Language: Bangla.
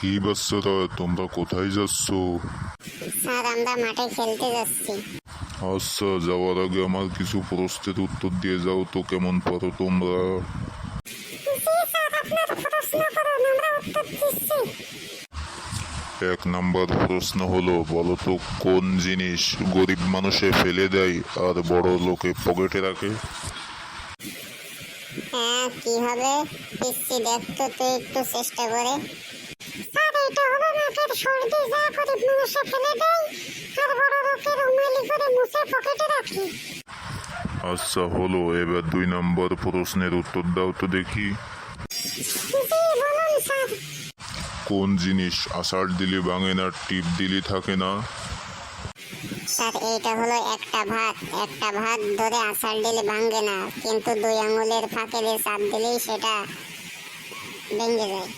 কি বাচ্চারা তোমরা কোথায় যাচ্ছ? স্যার আমরা মাঠে খেলতে যাচ্ছি। আচ্ছা যাওয়ার আগে আমার কিছু প্রশ্নের উত্তর দিয়ে যাও তো কেমন পারো তোমরা? এক নাম্বার প্রশ্ন হলো বলো তো কোন জিনিস গরিব মানুষে ফেলে দেয় আর বড় লোকে পকেটে রাখে? হ্যাঁ কি হবে? দেখতো তুই একটু চেষ্টা করে। স্যার এটা হলো নাকের সর্দি যা ফেলে দেয় আর বড় করে পকেটে রাখি আচ্ছা হলো, এবার দুই নম্বর প্রশ্নের উত্তর দাও তো দেখি। কোন জিনিস আষাঢ় দিলে ভাঙে না, টিপ দিলে থাকে না? স্যার, এইটা হলো একটা ভাত একটা ভাত ধরে আষাঢ় দিলে ভাঙ্গে না, কিন্তু দুই আঙুলের ফাঁকে দিয়ে চাপ দিলেই সেটা ভেঙে যায়।